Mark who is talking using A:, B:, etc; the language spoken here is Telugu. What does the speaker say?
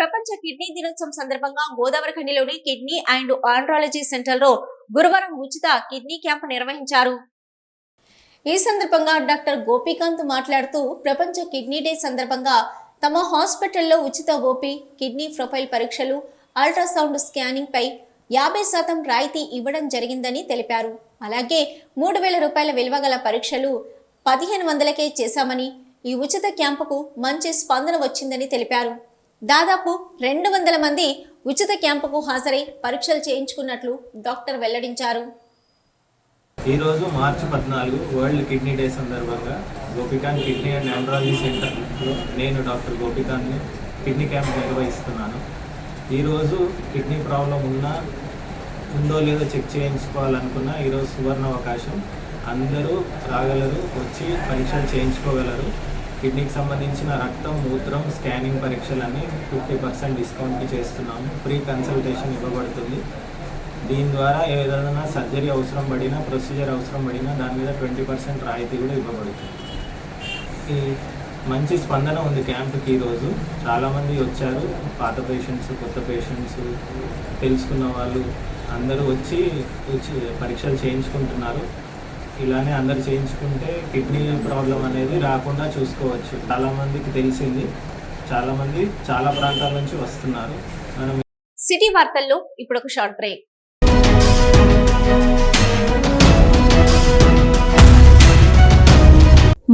A: ప్రపంచ కిడ్నీ దినోత్సవం సందర్భంగా గోదావరి ఖండిలోని కిడ్నీ అండ్ ఆండ్రాలజీ సెంటర్లో గురువారం ఉచిత కిడ్నీ క్యాంప్ నిర్వహించారు. ఈ సందర్భంగా డాక్టర్ గోపీకాంత్ మాట్లాడుతూ ప్రపంచ కిడ్నీ డే సందర్భంగా తమ హాస్పిటల్లో ఉచిత ఓపీ కిడ్నీ ప్రొఫైల్ పరీక్షలు అల్ట్రాసౌండ్ స్కానింగ్ పై యాభై శాతం రాయితీ ఇవ్వడం జరిగిందని తెలిపారు. అలాగే మూడు వేల రూపాయల విలువ గల పరీక్షలు పదిహేను వందలకే చేశామని ఈ ఉచిత క్యాంపుకు మంచి స్పందన వచ్చిందని తెలిపారు. దాదాపు రెండు వందల మంది ఉచిత క్యాంపుకు హాజరై పరీక్షలు చేయించుకున్నట్లు డాక్టర్ వెల్లడించారు.
B: ఈరోజు మార్చి పద్నాలుగు వరల్డ్ కిడ్నీ డే సందర్భంగా గోపికాంత్ కిడ్నీ అండ్ ఆండ్రాలజీ సెంటర్లో నేను డాక్టర్ గోపికాంత్ని కిడ్నీ క్యాంప్ నిర్వహిస్తున్నాను. ఈరోజు కిడ్నీ ప్రాబ్లం ఉన్నా ఉందో లేదో చెక్ చేయించుకోవాలనుకున్న ఈరోజు సువర్ణ అవకాశం అందరూ రాగలరు వచ్చి పరీక్షలు చేయించుకోగలరు. కిడ్నీకి సంబంధించిన రక్తం మూత్రం స్కానింగ్ పరీక్షలన్నీ ఫిఫ్టీ పర్సెంట్ డిస్కౌంట్కి చేస్తున్నాము. ఫ్రీ కన్సల్టేషన్ ఇవ్వబడుతుంది. దీని ద్వారా ఏదైనా సర్జరీ అవసరం పడినా ప్రొసీజర్ అవసరం పడినా దాని మీద ట్వంటీ పర్సెంట్ రాయితీ కూడా ఇవ్వబడుతుంది. ఈ మంచి స్పందన ఉంది క్యాంప్కి ఈరోజు. చాలామంది వచ్చారు. పాత పేషెంట్స్ కొత్త పేషెంట్స్ తెలుసుకున్న వాళ్ళు అందరూ వచ్చి వచ్చి పరీక్షలు చేయించుకుంటున్నారు. ఇలానే అందరు చేయించుకుంటే కిడ్నీ ప్రాబ్లం అనేది రాకుండా చూసుకోవచ్చు. చాలామందికి తెలిసింది. చాలామంది చాలా ప్రాంతాల నుంచి వస్తున్నారు. మనం
A: సిటీ వార్తల్లో ఇప్పుడు ఒక షార్ట్ బ్రేక్.